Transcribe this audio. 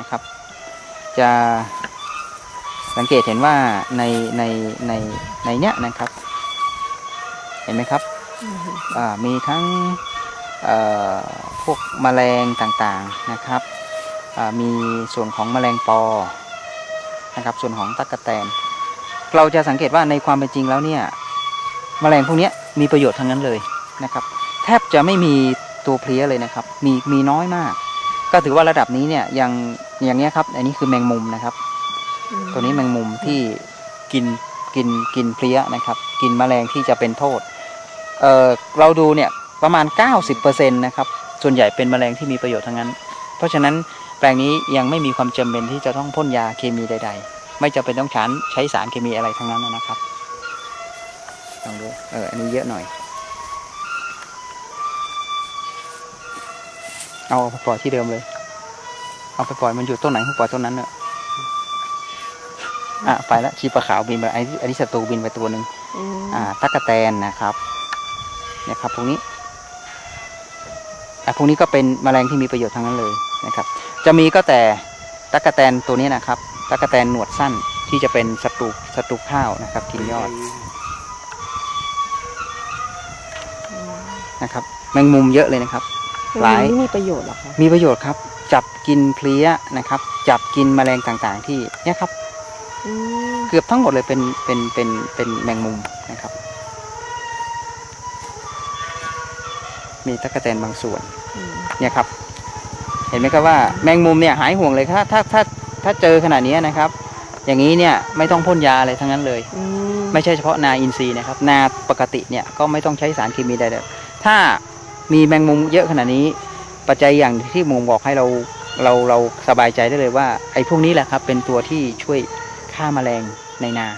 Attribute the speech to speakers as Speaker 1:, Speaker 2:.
Speaker 1: นะครับ จะสังเกตเห็นว่าในในในในเนี้ยนะครับ เห็นไหมครับอ่ามีทั้งเอ่อพวกแมลงต่างๆนะครับอ่ามีส่วนของแมลงปอนะครับ ส่วนของตั๊กแตน เราจะสังเกตว่าในความเป็นจริงแล้วเนี่ยแมลงพวกเนี้ยมีประโยชน์ทั้งนั้นเลยนะครับ แทบจะไม่มีตัวเพลี้ยเลยนะครับ มีมีน้อยมาก ก็ถือว่าระดับนี้เนี่ยยัง อย่างเงี้ยครับ อันนี้คือแมงมุมนะครับ ตัวนี้แมงมุมที่กินกินกินเพลี้ยนะครับ กินแมลงที่จะเป็นโทษ เอ่อเราดูเนี่ยประมาณ 90%นะครับ ส่วนใหญ่เป็นแมลงที่มีประโยชน์ทั้งนั้น เพราะฉะนั้นแปลงนี้ยังไม่มีความจำเป็นที่จะต้องพ่นยาเคมีใด ๆ ไม่จำเป็นต้องใช้ใช้สารเคมีอะไรทั้งนั้นนะครับลองดูเอออันนี้เยอะหน่อย เอาไปปล่อยที่เดิมเลย เอาไปปล่อยมันอยู่ต้นไหนก็ปล่อยต้นนั้นเนอะอะไปแล้วชีปลาขาวบินไปไอ้อันนี้ศัตรูบินไปตัวหนึ่งอ่าตั๊กแตนนะครับเนี่ยครับพวกนี้อะพวกนี้ก็เป็นแมลงที่มีประโยชน์ทั้งนั้นเลยนะครับ จะมีก็แต่ตั๊กแตนตัวนี้นะครับตั๊กแตนหนวดสั้นที่จะเป็นศัตรูศัตรูข้าวนะครับกินยอดนะครับ แมงมุมเยอะเลยนะครับหลาย
Speaker 2: นี่มีประโยชน์เหรอคะ
Speaker 1: มีประโยชน์ครับ จับกินเพลี้ยนะครับ จับกินแมลงต่างๆ ที่เนี่ยครับ
Speaker 2: อืม
Speaker 1: เกือบทั้งหมดเลยเป็นเป็นเป็นเป็นแมงมุมนะครับ มีตะกแตนบางส่วน
Speaker 2: อืม
Speaker 1: เนี่ยครับ เห็นไหมครับว่าแมงมุมเนี่ยหายห่วงเลยถ้าถ้าถ้าถ้าเจอขนาดนี้นะครับ อย่างนี้เนี่ยไม่ต้องพ่นยาอะไรทั้งนั้นเลย
Speaker 2: อืม
Speaker 1: ไม่ใช่เฉพาะนาอินทรีย์นะครับ นาปกติเนี่ยก็ไม่ต้องใช้สารเคมีใดๆถ้ามีแมงมุมเยอะขนาดนี้ ปัจจัยอย่างที่มุมบอกให้เราเราเราสบายใจได้เลยว่า ไอ้พวกนี้แหละครับ เป็นตัวที่ช่วยฆ่าแมลงในนา